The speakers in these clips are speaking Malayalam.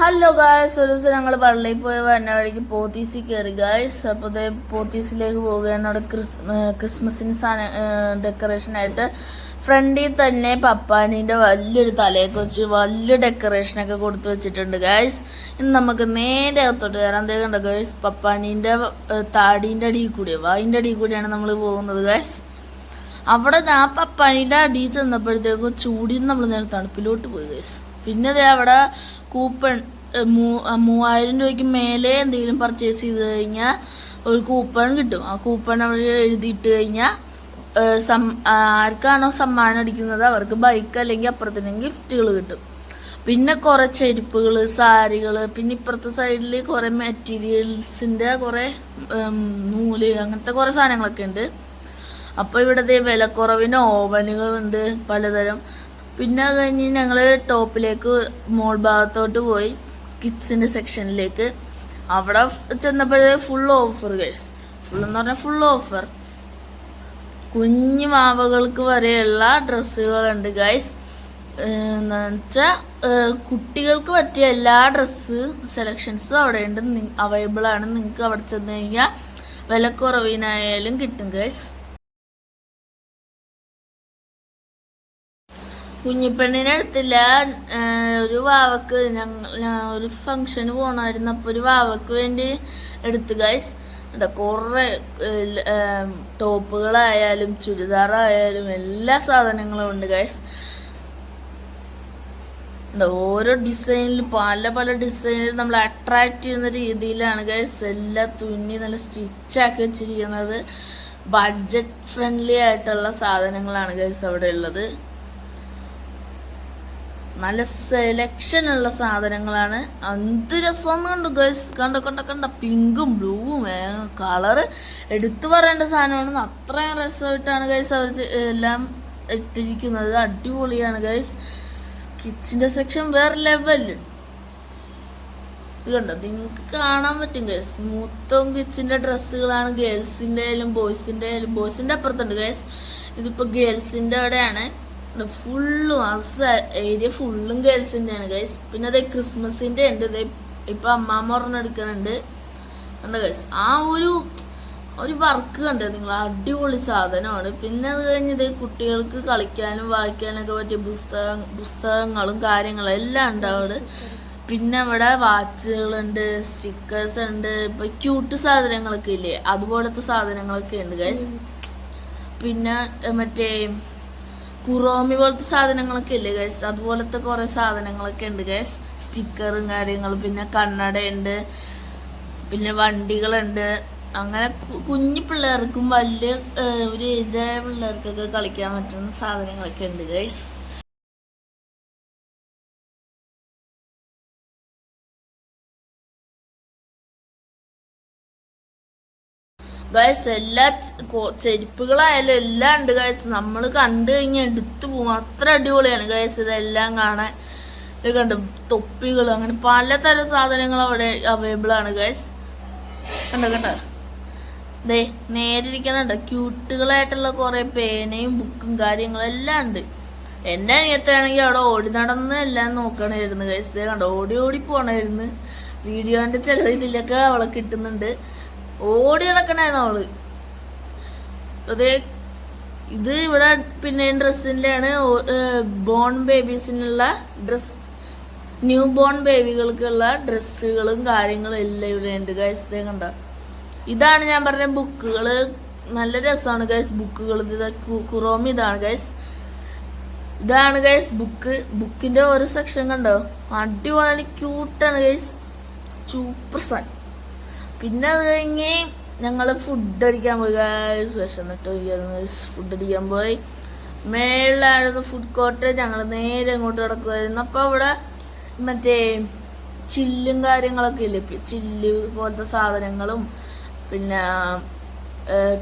ഹലോ ഗായ്സ് ഒരു ദിവസം ഞങ്ങൾ പള്ളിയിൽ പോയി വരുന്ന വഴിക്ക് പോത്തീസിൽ കയറി ഗായ്സ് അപ്പോൾ പോത്തീസിലേക്ക് പോവുകയാണ്. അവിടെ ക്രിസ് ക്രിസ്മസിന് സാധനം ഡെക്കറേഷനായിട്ട് ഫ്രണ്ടിൽ തന്നെ പപ്പാനീന്റെ വലിയൊരു തലയൊക്കെ വെച്ച് വലിയ ഡെക്കറേഷനൊക്കെ കൊടുത്തു വെച്ചിട്ടുണ്ട് ഗായ്സ് ഇന്ന് നമുക്ക് നേരെ അകത്തോട്ട് കയറാൻ ദേ കണ്ടോ ഗായ്സ് പപ്പാനീന്റെ താടീന്റെ അടിയിൽ കൂടി വായിന്റെ അടിയിൽ കൂടിയാണ് നമ്മൾ പോകുന്നത് ഗായ്സ് അവിടെ ആ പപ്പാനീന്റെ അടിയിൽ ചെന്നപ്പോഴത്തേക്കും ചൂടിന്ന് നമ്മൾ നേരെ തണുപ്പിലോട്ട് പോയി ഗൈസ് പിന്നെ അവിടെ കൂപ്പൺ മൂവായിരം രൂപയ്ക്ക് മേലെ എന്തെങ്കിലും പർച്ചേസ് ചെയ്ത് കഴിഞ്ഞാൽ ഒരു കൂപ്പൺ കിട്ടും. ആ കൂപ്പൺ അവർ എഴുതിയിട്ട് കഴിഞ്ഞാൽ ആർക്കാണോ സമ്മാനം അടിക്കുന്നത് അവർക്ക് ബൈക്ക് അല്ലെങ്കിൽ അപ്പുറത്തിന് ഗിഫ്റ്റുകൾ കിട്ടും. പിന്നെ കുറേ ചെരുപ്പുകൾ സാരികൾ പിന്നെ ഇപ്പുറത്തെ സൈഡിൽ കുറേ മെറ്റീരിയൽസിന്റെ കുറേ നൂൽ അങ്ങനത്തെ കുറേ സാധനങ്ങളൊക്കെ ഉണ്ട്. അപ്പോൾ ഇവിടുത്തെ വിലക്കുറവിന് ഓവനുകളുണ്ട് പലതരം. പിന്നെ അത് കഴിഞ്ഞ് ഞങ്ങൾ ടോപ്പിലേക്ക് മോൾ ഭാഗത്തോട്ട് പോയി കിച്ചന്റെ സെക്ഷനിലേക്ക് അവിടെ ചെന്നപ്പോഴേ ഫുൾ ഓഫർ ഗൈസ് ഫുൾ എന്ന് പറഞ്ഞാൽ ഫുൾ ഓഫർ കുഞ്ഞു മാവകൾക്ക് വരെയുള്ള ഡ്രസ്സുകളുണ്ട് ഗൈസ് എന്ന് വെച്ചാൽ കുട്ടികൾക്ക് പറ്റിയ എല്ലാ ഡ്രസ്സ് സെലക്ഷൻസും അവിടെ ഉണ്ട് അവൈലബിൾ ആണ്. നിങ്ങൾക്ക് അവിടെ ചെന്ന് കഴിഞ്ഞാൽ വിലക്കുറവിനായാലും കിട്ടും ഗൈസ് കുഞ്ഞിപ്പെണ്ണിനെ എടുത്തില്ല ഒരു വാവക്ക് ഞങ്ങൾ ഒരു ഫംഗ്ഷന് പോണായിരുന്നു. അപ്പോൾ ഒരു വാവക്ക് വേണ്ടി എടുത്തു ഗൈസ് എന്താ കുറേ ടോപ്പുകളായാലും ചുരിദാറായാലും എല്ലാ സാധനങ്ങളും ഉണ്ട് ഗൈസ് ഓരോ ഡിസൈനിൽ പല പല ഡിസൈനിൽ നമ്മൾ അട്രാക്ട് ചെയ്യുന്ന രീതിയിലാണ് ഗൈസ് എല്ലാ തുന്നി നല്ല സ്റ്റിച്ചാക്കി വെച്ചിരിക്കുന്നത്. ബഡ്ജറ്റ് ഫ്രണ്ട്ലി ആയിട്ടുള്ള സാധനങ്ങളാണ് ഗൈസ് അവിടെ ഉള്ളത്. നല്ല സെലക്ഷൻ ഉള്ള സാധനങ്ങളാണ്. എന്ത് രസം കണ്ടു ഗൈസ് കണ്ട കണ്ട കണ്ട. പിങ്കും ബ്ലൂവും കളറ് എടുത്തു പറയേണ്ട സാധനമാണ് അത്രയും രസമായിട്ടാണ് ഗൈസ് അവർ എല്ലാം ഇട്ടിരിക്കുന്നത്. അടിപൊളിയാണ് ഗൈസ് കിച്ചന്റെ സെക്ഷൻ വേറെ ലെവൽ ഇത് കണ്ടോ? നിങ്ങൾക്ക് കാണാൻ പറ്റും ഗേൾസ് മൊത്തം കിച്ചിന്റെ ഡ്രസ്സുകളാണ് ഗേൾസിന്റെ ആയാലും ബോയ്സിന്റെ ആയാലും ബോയ്സിന്റെ അപ്പുറത്തുണ്ട് ഗേൾസ് ഇതിപ്പോൾ ഗേൾസിന്റെ അവിടെയാണ്. ഫുള്ളും ആ ഏരിയ ഫുള്ളും ഗേൾസിന്റെയാണ് ഗൈസ് പിന്നെ അതേ ക്രിസ്മസിന്റെ ഉണ്ട് ഇതേ ഇപ്പം അമ്മാമ്മ ഒരെണ്ണം എടുക്കുന്നുണ്ട് കണ്ട ഗൈസ് ആ ഒരു ഒരു വർക്ക് കണ്ടത് നിങ്ങൾ? അടിപൊളി സാധനമാണ്. പിന്നെ അത് കഴിഞ്ഞത് കുട്ടികൾക്ക് കളിക്കാനും വായിക്കാനൊക്കെ പറ്റിയ പുസ്തകം പുസ്തകങ്ങളും കാര്യങ്ങളും എല്ലാം ഉണ്ട് അവിടെ. പിന്നെ ഇവിടെ വാച്ചുകളുണ്ട് സ്റ്റിക്കേഴ്സ് ഉണ്ട് ഇപ്പൊ ക്യൂട്ട് സാധനങ്ങളൊക്കെ ഇല്ലേ? അതുപോലത്തെ സാധനങ്ങളൊക്കെ ഉണ്ട് ഗൈസ് പിന്നെ മറ്റേ കുറോമി പോലത്തെ സാധനങ്ങളൊക്കെ ഇല്ലേ ഗൈസ് അതുപോലത്തെ കുറേ സാധനങ്ങളൊക്കെ ഉണ്ട് ഗൈസ് സ്റ്റിക്കറും കാര്യങ്ങളും പിന്നെ കണ്ണടയുണ്ട് പിന്നെ വണ്ടികളുണ്ട്. അങ്ങനെ കുഞ്ഞു പിള്ളേർക്കും വലിയ ഒരു ഏജായ പിള്ളേർക്കൊക്കെ കളിക്കാൻ പറ്റുന്ന സാധനങ്ങളൊക്കെ ഉണ്ട് ഗൈസ് ഗൈസ് എല്ലാ ചെരുപ്പുകളായാലും എല്ലാം ഉണ്ട് ഗൈസ് നമ്മൾ കണ്ടു കഴിഞ്ഞാൽ എടുത്തു പോകും അത്ര അടിപൊളിയാണ് ഗൈസ് ഇതെല്ലാം കാണാൻ. ഇത് കണ്ട്? തൊപ്പികൾ അങ്ങനെ പലതരം സാധനങ്ങൾ അവിടെ അവൈലബിൾ ആണ് ഗൈസ് കണ്ടോ കണ്ടോ? ദേ നേരിരിക്കണുണ്ട്? ക്യൂട്ടുകളായിട്ടുള്ള കുറേ പേനയും ബുക്കും കാര്യങ്ങളും എല്ലാം ഉണ്ട്. എന്റെ അനിയത്താണെങ്കിൽ അവിടെ ഓടി നടന്ന് എല്ലാം നോക്കണമായിരുന്നു ഗൈസ് ദേ കണ്ടോ? ഓടി ഓടി പോകണമായിരുന്നു വീഡിയോന്റെ ചില ഇതിലൊക്കെ അവളെ കിട്ടുന്നുണ്ട്. ഓടി നടക്കണായിരുന്നു അവൾ. അതേ ഇത് ഇവിടെ പിന്നെ ഡ്രസ്സിന്റെയാണ് ബോൺ ബേബീസിനുള്ള ഡ്രസ് ന്യൂ ബോൺ ബേബികൾക്കുള്ള ഡ്രസ്സുകളും കാര്യങ്ങളും എല്ലാം ഇവിടെ ഉണ്ട്. ഗൈസ് കണ്ട? ഇതാണ് ഞാൻ പറഞ്ഞ ബുക്കുകൾ നല്ല രസമാണ് ഗൈസ് ബുക്കുകൾ ഇത് ഇതാണ് ഗൈസ്. ഇതാണ് ഗൈസ് ബുക്ക്. ബുക്കിന്റെ ഓരോ സെക്ഷൻ കണ്ടോ? അടിപൊളി ക്യൂട്ടാണ് ഗൈസ്. സൂപ്പർ സാൻ പിന്നെ അത് കഴിഞ്ഞ് ഞങ്ങൾ ഫുഡ് അടിക്കാൻ പോയി. വിശന്നിട്ട് ഫുഡ് അടിക്കാൻ പോയി. മേളിലായിരുന്നു ഫുഡ് കോർട്ട് ഞങ്ങൾ നേരെ ഇങ്ങോട്ട് കിടക്കുമായിരുന്നു അപ്പോൾ അവിടെ മറ്റേ ചില്ലും കാര്യങ്ങളൊക്കെ ഇല്ലേ? ചില്ല് പോലത്തെ സാധനങ്ങളും പിന്നെ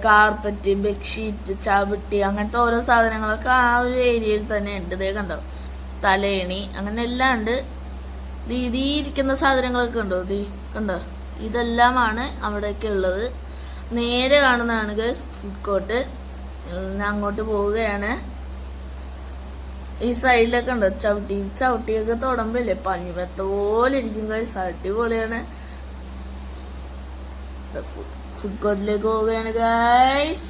കാർപ്പറ്റ് ബെഡ്ഷീറ്റ് ചവിട്ടി അങ്ങനത്തെ ഓരോ സാധനങ്ങളൊക്കെ ആ ഒരു ഏരിയയിൽ തന്നെ ഉണ്ട്. ഇതേ കണ്ടോ? തലേണി അങ്ങനെ എല്ലാം ഉണ്ട്. ദേ ഇരിക്കുന്ന സാധനങ്ങളൊക്കെ ഉണ്ടോ? ദീ കണ്ടോ? ഇതെല്ലാമാണ് അവിടെയൊക്കെ ഉള്ളത്. നേരെ കാണുന്നതാണ് ഗേൾസ് ഫുഡ് കോർട്ട് അങ്ങോട്ട് പോവുകയാണ്. ഈ സൈഡിലൊക്കെ ഉണ്ട്? ചവിട്ടി ചവിട്ടിയൊക്കെ തുടമ്പില്ലേ? പനിമത്ത പോലെ ഇരിക്കും ഗൈസ് അടിപൊളിയാണ്. ഫുഡ് കോർട്ടിലേക്ക് പോവുകയാണ് ഗൈസ്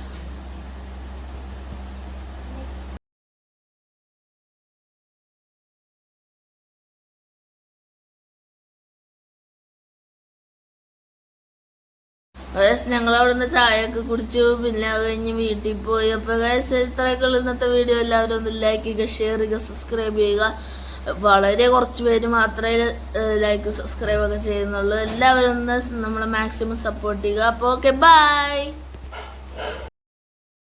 ഗൈസ് ഞങ്ങൾ അവിടുന്ന് ചായയൊക്കെ കുടിച്ചു. പിന്നെ കഴിഞ്ഞ് വീട്ടിൽ പോയി. അപ്പൊ ഗൈസ് ഇത്രയൊക്കെ ഇന്നത്തെ വീഡിയോ എല്ലാവരും ഒന്ന് ലൈക്ക് ചെയ്യുക ഷെയർ ചെയ്യുക സബ്സ്ക്രൈബ് ചെയ്യുക. വളരെ കുറച്ച് പേര് മാത്രമേ ലൈക്ക് സബ്സ്ക്രൈബ് ഒക്കെ ചെയ്യുന്നുള്ളൂ. എല്ലാവരും ഒന്ന് നമ്മളെ മാക്സിമം സപ്പോർട്ട് ചെയ്യുക. അപ്പോൾ ഓക്കെ ബൈ